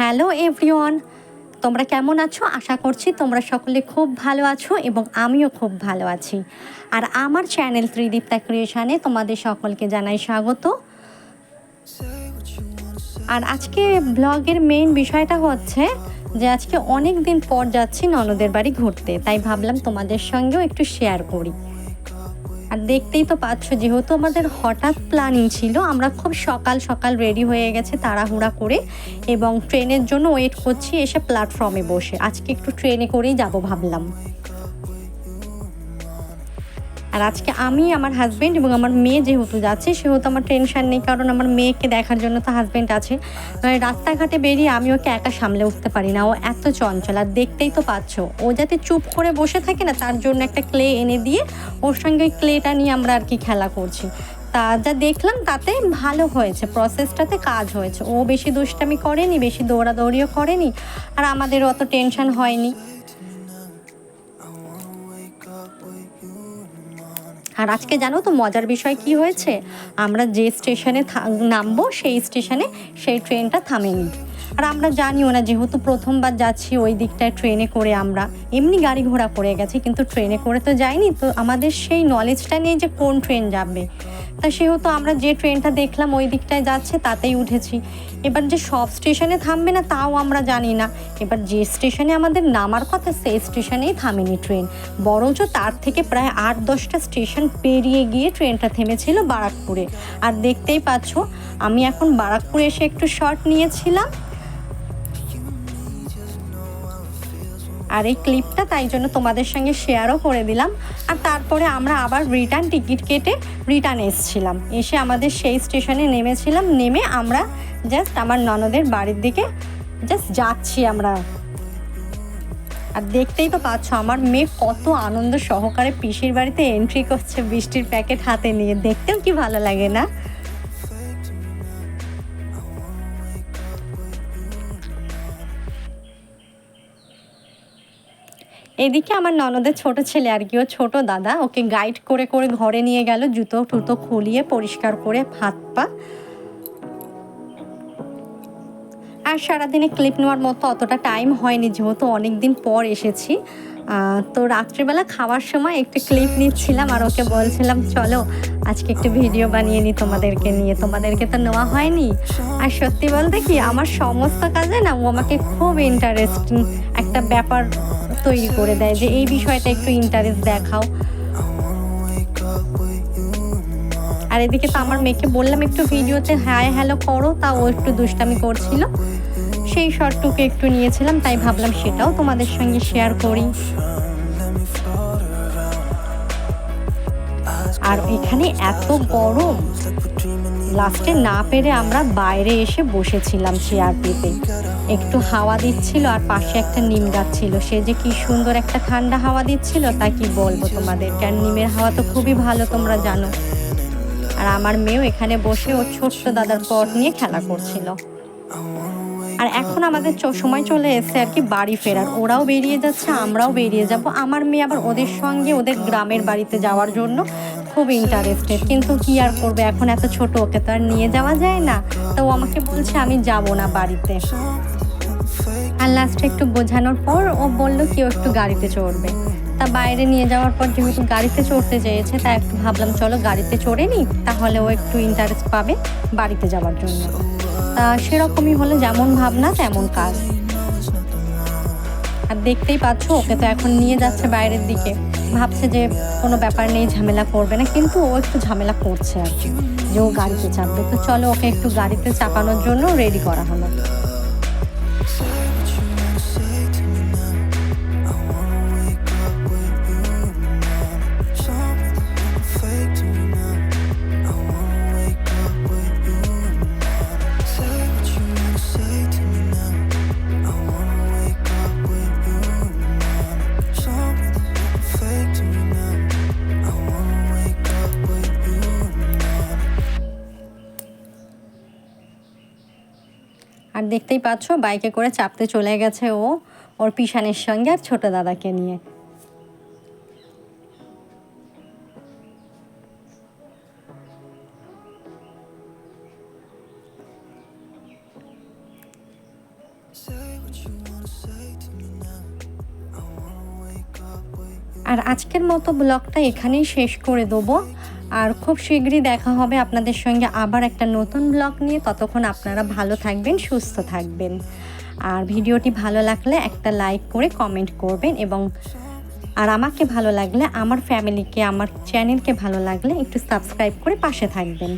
Hello everyone, তোমরা কেমন আছো? আশা করছি তোমরা সকলে খুব ভালো আছো এবং আমিও খুব ভালো আছি। আর আমার চ্যানেল ত্রিদীপ্তা ক্রিয়েশনে তোমাদের সকলকে জানাই স্বাগত। আর আজকে ব্লগের মেইন বিষয়টা হচ্ছে যে আজকে অনেক দিন পর যাচ্ছি ননদের বাড়ি ঘুরতে, তাই ভাবলাম তোমাদের সঙ্গেও একটু শেয়ার করি। আর দেখতেই তো পাচ্ছ, যেহেতু আমাদের হঠাৎ প্ল্যানিং ছিল, আমরা খুব সকাল সকাল রেডি হয়ে গেছে তাড়াহুড়া করে এবং ট্রেনের জন্য ওয়েট করছি এসে প্ল্যাটফর্মে বসে। আজকে একটু ট্রেনে করেই যাব ভাবলাম। আর আজকে আমি, আমার হাজব্যান্ড এবং আমার মেয়ে যেহেতু যাচ্ছে, সেহেতু আমার টেনশন নেই, কারণ আমার মেয়েকে দেখার জন্য তো হাজব্যান্ড আছে। মানে রাস্তাঘাটে বেরিয়ে আমি ওকে একা সামলে উঠতে পারি না, ও এত চঞ্চল, আর দেখতেই তো পাচ্ছ, ও যাতে চুপ করে বসে থাকে না, তার জন্য একটা ক্লে এনে দিয়ে ওর সঙ্গে ক্লেটা নিয়ে আমরা আর কি খেলা করছি। তা যা দেখলাম তাতে ভালো হয়েছে প্রসেসটাতে কাজ হয়েছে। ও বেশি দুষ্টামি করেনি, বেশি দৌড়াদৌড়িও করেনি, আর আমাদের অত টেনশন হয়নি। আর আজকে জানো তো মজার বিষয় কি হয়েছে? আমরা যে স্টেশনে নামবো সেই স্টেশনে সেই ট্রেনটা থামেনি আর আমরা জানিও না যেহেতু প্রথমবার যাচ্ছি ওই দিকটায় ট্রেনে করে আমরা। এমনি গাড়ি ঘোড়া করে গেছি, কিন্তু ট্রেনে করে তো যাইনি। তো আমাদের সেই নলেজটা নেই যে কোন ট্রেন যাবে। সেহেতু আমরা যে ট্রেনটা দেখলাম ওই দিকটায় যাচ্ছে, তাতেই উঠেছি। এবার যে সব স্টেশনে থামবে না, তাও আমরা জানি না। এবার যে স্টেশনে আমাদের নামার কথা, সেই স্টেশনেই থামেনি ট্রেন বরঞ্চ তার থেকে প্রায় আট দশটা স্টেশন পেরিয়ে গিয়ে ট্রেনটা থেমেছিল বারাকপুরে। আর দেখতেই পাচ্ছ, আমি এখন বারাকপুরে এসে একটু শর্ট নিয়েছিলাম। আর এই ক্লিপটা তাই জন্য তোমাদের সঙ্গে শেয়ারও করে দিলাম। আর তারপরে আমরা আবার রিটার্ন টিকিট কেটে রিটার্ন এসেছিলাম। এসে আমাদের সেই স্টেশনে নেমেছিলাম। নেমে আমরা জাস্ট আমার ননদের বাড়ির দিকে জাস্ট যাচ্ছি আমরা। আর দেখতেই তো পাচ্ছ, আমার মেয়ে কত আনন্দ সহকারে পিসির বাড়িতে এন্ট্রি করছে, বৃষ্টির প্যাকেট হাতে নিয়ে। দেখতেও কি ভালো লাগে না? এদিকে আমার ননদের ছোট ছেলে আর কি, ও ছোট দাদা। ওকে গাইড করে করে ঘরে নিয়ে গেল, জুতো টুতো খুলিয়ে পরিষ্কার করে হাত পা। আর সারাদিনে ক্লিপ নেওয়ার মতো অতটা টাইম হয়নি, যেহেতু অনেক দিন পর এসেছি। তো রাত্রিবেলা খাওয়ার সময় একটু ক্লিপ নিচ্ছিলাম আর ওকে বলছিলাম, চলো, আজকে একটু ভিডিও বানিয়ে নিই তোমাদেরকে নিয়ে। তোমাদেরকে তো নেওয়া হয়নি। আর সত্যি বলতে কি, আমার সমস্ত কাজে না ও আমাকে খুব ইন্টারেস্টিং একটা ব্যাপার তৈরি করে দেয় যে এই বিষয়টা একটু ইন্টারেস্ট দেখাও। আর এদিকে তো আমার মেয়েকে বললাম একটু ভিডিওতে হাই হ্যালো করো। তা ও একটু দুষ্টামি করছিল। সেই শর্টটুকু একটু নিয়েছিলাম, তাই ভাবলাম সেটাও তোমাদের সঙ্গে শেয়ার করি। আর এখানে এত গরম। লাস্টে না পেরে আমরা বাইরে এসে বসেছিলাম চেয়ার পেতে একটু হাওয়া দিচ্ছিল আর পাশে একটা নিম গাছ ছিল। সে যে কি সুন্দর একটা ঠান্ডা হাওয়া দিচ্ছিল, তা কি বলব তোমাদেরকে আর নিমের হাওয়া তো খুবই ভালো তোমরা জানো। আর আমার মেয়েও এখানে বসে ওর ছোট্ট দাদার পট নিয়ে খেলা করছিল। আর এখন আমাদের সময় চলে এসেছে আর কি বাড়ি ফেরার। ওরাও বেরিয়ে যাচ্ছে, আমরাও বেরিয়ে যাব। আমার মেয়ে আবার ওদের সঙ্গে ওদের গ্রামের বাড়িতে যাওয়ার জন্য খুব ইন্টারেস্টেড কিন্তু কি আর করবে? এখন এত ছোট, ওকে তো আর নিয়ে যাওয়া যায় না। তো ও আমাকে বলছে, আমি যাব না বাড়িতে। আর লাস্টে একটু বোঝানোর পর ও বলল কেউ একটু গাড়িতে চড়বে। তা বাইরে নিয়ে যাওয়ার পর যেহেতু গাড়িতে চড়তে চেয়েছে তা একটু ভাবলাম, চলো গাড়িতে চড়ে নিই, তাহলে ও একটু ইন্টারেস্ট পাবে বাড়িতে যাওয়ার জন্য। তা সেরকমই হলো, যেমন ভাবনা, তেমন কাজ। আর দেখতেই পাচ্ছ, ওকে তো এখন নিয়ে যাচ্ছে বাইরের দিকে। ভাবছে যে কোনো ব্যাপার নেই ঝামেলা করবে না, কিন্তু ও একটু ঝামেলা করছে আর কি। যে ও গাড়িতে চাপবে। তো চলো ওকে একটু গাড়িতে চাপানোর জন্য রেডি করা হলো। আর দেখতেই পাচ্ছ, বাইকে করে চাপতে চলে গেছে ও, ওর পিসানের সঙ্গে আর ছোট দাদাকে নিয়ে। আর আজকের মতো ব্লগটা এখানেই শেষ করে দেবো। আর খুব শীঘ্রই দেখা হবে আপনাদের সঙ্গে আবার একটা নতুন ব্লগ নিয়ে। ততক্ষণ আপনারা ভালো থাকবেন, সুস্থ থাকবেন। আর ভিডিওটি ভালো লাগলে একটা লাইক করে কমেন্ট করবেন এবং আর আমাকে ভালো লাগলে, আমার ফ্যামিলিকে, আমার চ্যানেলকে ভালো লাগলে একটু সাবস্ক্রাইব করে পাশে থাকবেন।